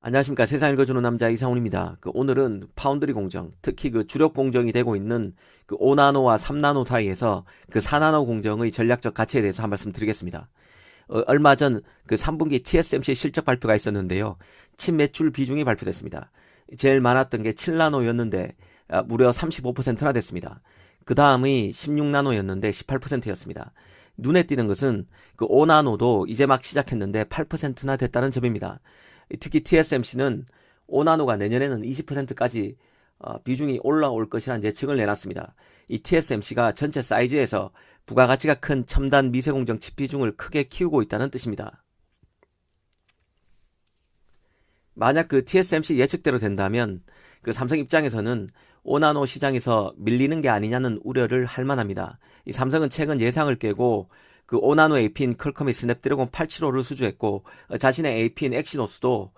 안녕하십니까 세상 읽어주는 남자 이상훈입니다. 그 오늘은 파운드리 공정, 특히 그 주력 공정이 되고 있는 그 5나노와 3나노 사이에서 그 4나노 공정의 전략적 가치에 대해서 한 말씀 드리겠습니다. 어, 얼마 전 그 3분기 TSMC 실적 발표가 있었는데요. 친 매출 비중이 발표됐습니다. 제일 많았던 게 7나노였는데 아, 무려 35%나 됐습니다. 그 다음이 16나노였는데 18%였습니다. 눈에 띄는 것은 그 5나노도 이제 막 시작했는데 8%나 됐다는 점입니다. 특히 TSMC는 5나노가 내년에는 20%까지 어, 비중이 올라올 것이라는 예측을 내놨습니다. 이 TSMC가 전체 사이즈에서 부가가치가 큰 첨단 미세공정 칩 비중을 크게 키우고 있다는 뜻입니다. 만약 그 TSMC 예측대로 된다면 그 삼성 입장에서는 5나노 시장에서 밀리는 게 아니냐는 우려를 할 만합니다. 이 삼성은 최근 예상을 깨고 그 5나노 AP인 퀄컴이 스냅드래곤 875를 수주했고 어, 자신의 AP인 엑시노스도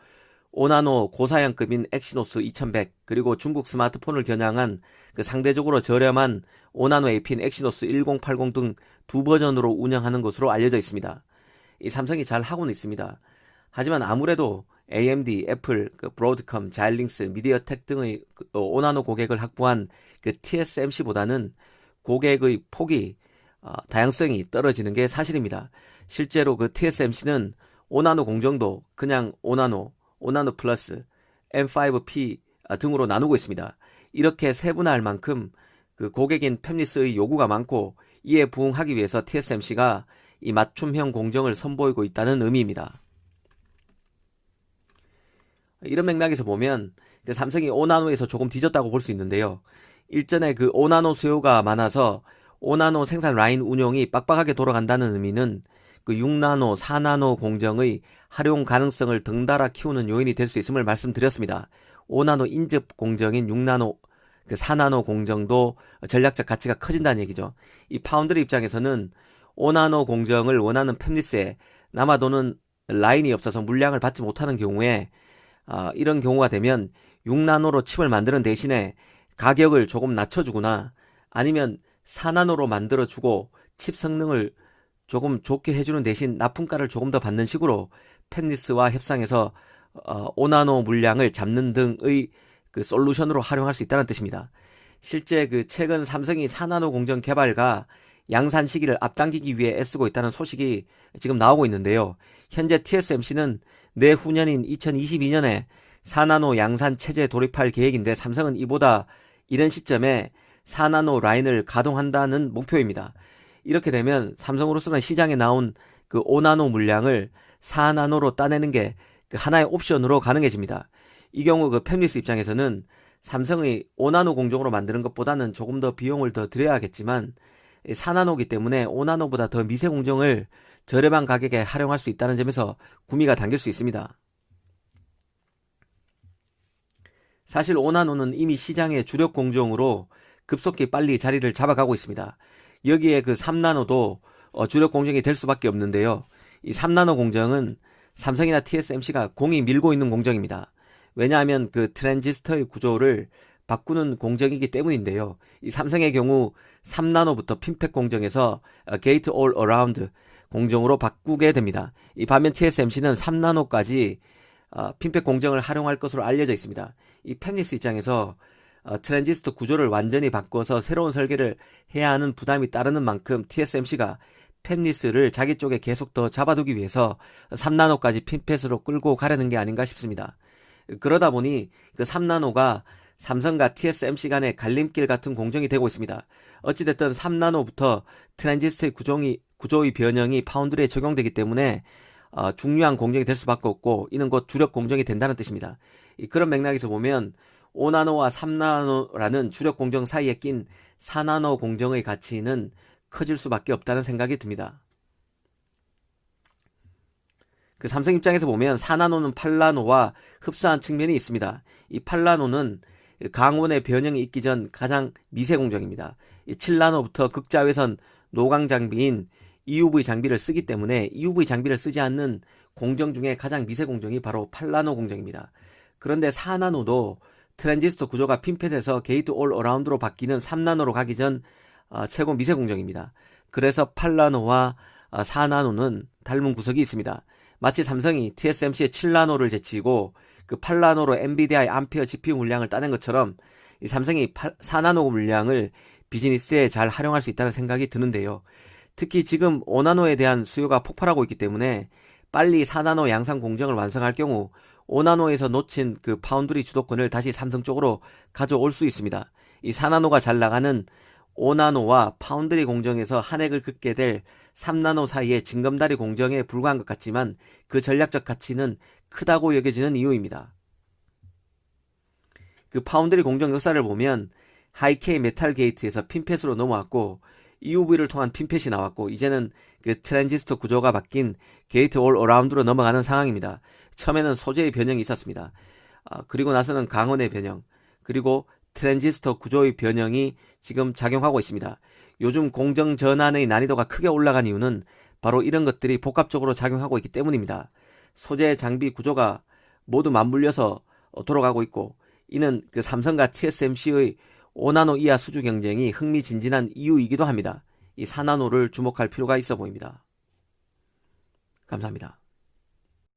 5나노 고사양급인 엑시노스 2100 그리고 중국 스마트폰을 겨냥한 그 상대적으로 저렴한 5나노 AP인 엑시노스 1080 등 두 버전으로 운영하는 것으로 알려져 있습니다. 이 삼성이 잘 하고는 있습니다. 하지만 아무래도 AMD, 애플, 그 브로드컴, 자일링스, 미디어텍 등의 그 5나노 고객을 확보한 그 TSMC보다는 고객의 폭이 어, 다양성이 떨어지는 게 사실입니다. 실제로 그 TSMC는 5나노 공정도 그냥 5나노, 5나노 플러스, M5P 아, 등으로 나누고 있습니다. 이렇게 세분화할 만큼 그 고객인 팹리스의 요구가 많고 이에 부응하기 위해서 TSMC가 이 맞춤형 공정을 선보이고 있다는 의미입니다. 이런 맥락에서 보면 그 삼성이 5나노에서 조금 뒤졌다고 볼 수 있는데요. 일전에 그 5나노 수요가 많아서 5나노 생산 라인 운용이 빡빡하게 돌아간다는 의미는 그 6나노, 4나노 공정의 활용 가능성을 덩달아 키우는 요인이 될 수 있음을 말씀드렸습니다. 5나노 인접 공정인 6나노, 그 4나노 공정도 전략적 가치가 커진다는 얘기죠. 이 파운드리 입장에서는 5나노 공정을 원하는 팹리스에 남아도는 라인이 없어서 물량을 받지 못하는 경우에 어, 이런 경우가 되면 6나노로 칩을 만드는 대신에 가격을 조금 낮춰주거나 아니면 4나노로 만들어주고 칩 성능을 조금 좋게 해주는 대신 납품가를 조금 더 받는 식으로 팹리스와 협상해서 어, 5나노 물량을 잡는 등의 그 솔루션으로 활용할 수 있다는 뜻입니다. 실제 그 최근 삼성이 4나노 공정 개발과 양산 시기를 앞당기기 위해 애쓰고 있다는 소식이 지금 나오고 있는데요. 현재 TSMC는 내후년인 2022년에 4나노 양산 체제 돌입할 계획인데 삼성은 이보다 이런 시점에 4나노 라인을 가동한다는 목표입니다. 이렇게 되면 삼성으로서는 시장에 나온 그 5나노 물량을 4나노로 따내는 게 그 하나의 옵션으로 가능해집니다. 이 경우 그 팹리스 입장에서는 삼성의 5나노 공정으로 만드는 것보다는 조금 더 비용을 더 들여야겠지만 4나노기 때문에 5나노보다 더 미세 공정을 저렴한 가격에 활용할 수 있다는 점에서 구미가 당길 수 있습니다. 사실 5나노는 이미 시장의 주력 공정으로 급속히 빨리 자리를 잡아가고 있습니다. 여기에 그 3나노도 어, 주력 공정이 될 수밖에 없는데요. 이 3나노 공정은 삼성이나 TSMC가 공이 밀고 있는 공정입니다. 왜냐하면 그 트랜지스터의 구조를 바꾸는 공정이기 때문인데요. 이 삼성의 경우 3나노부터 핀팩 공정에서 게이트 올 어라운드 공정으로 바꾸게 됩니다. 이 반면 TSMC는 3나노까지 어, 핀팩 공정을 활용할 것으로 알려져 있습니다. 이 펜니스 입장에서 어, 트랜지스터 구조를 완전히 바꿔서 새로운 설계를 해야 하는 부담이 따르는 만큼 TSMC가 펜니스를 자기 쪽에 계속 더 잡아두기 위해서 3나노까지 핀펫으로 끌고 가려는 게 아닌가 싶습니다. 그러다 보니 그 3나노가 삼성과 TSMC 간의 갈림길 같은 공정이 되고 있습니다. 어찌됐든 3나노부터 트랜지스터의 구종이, 구조의 변형이 파운드리에 적용되기 때문에 어, 중요한 공정이 될 수밖에 없고 이는 곧 주력 공정이 된다는 뜻입니다. 그런 맥락에서 보면 5나노와 3나노라는 주력 공정 사이에 낀 4나노 공정의 가치는 커질 수밖에 없다는 생각이 듭니다. 그 삼성 입장에서 보면 4나노는 8나노와 흡사한 측면이 있습니다. 이 8나노는 강원의 변형이 있기 전 가장 미세 공정입니다. 7나노부터 극자외선 노광 장비인 EUV 장비를 쓰기 때문에 EUV 장비를 쓰지 않는 공정 중에 가장 미세 공정이 바로 8나노 공정입니다. 그런데 4나노도 트랜지스터 구조가 핀펫에서 게이트 올 어라운드로 바뀌는 3나노로 가기 전 어, 최고 미세 공정입니다. 그래서 8나노와 어, 4나노는 닮은 구석이 있습니다. 마치 삼성이 TSMC의 7나노를 제치고 그 8나노로 엔비디아의 암페어 GPU 물량을 따낸 것처럼 이 삼성이 8, 4나노 물량을 비즈니스에 잘 활용할 수 있다는 생각이 드는데요. 특히 지금 5나노에 대한 수요가 폭발하고 있기 때문에 빨리 4나노 양산 공정을 완성할 경우 5나노에서 놓친 그 파운드리 주도권을 다시 삼성 쪽으로 가져올 수 있습니다. 이 4나노가 잘 나가는 5나노와 파운드리 공정에서 한 획을 긋게 될 3나노 사이의 징검다리 공정에 불과한 것 같지만 그 전략적 가치는 크다고 여겨지는 이유입니다. 그 파운드리 공정 역사를 보면 하이케이 메탈 게이트에서 핀펫으로 넘어왔고 EUV를 통한 핀펫이 나왔고 이제는 그 트랜지스터 구조가 바뀐 게이트 올 어라운드로 넘어가는 상황입니다. 처음에는 소재의 변형이 있었습니다. 아, 그리고 나서는 강원의 변형, 그리고 트랜지스터 구조의 변형이 지금 작용하고 있습니다. 요즘 공정 전환의 난이도가 크게 올라간 이유는 바로 이런 것들이 복합적으로 작용하고 있기 때문입니다. 소재 장비 구조가 모두 맞물려서 돌아가고 있고 이는 그 삼성과 TSMC의 5나노 이하 수주 경쟁이 흥미진진한 이유이기도 합니다. 이 4나노를 주목할 필요가 있어 보입니다. 감사합니다.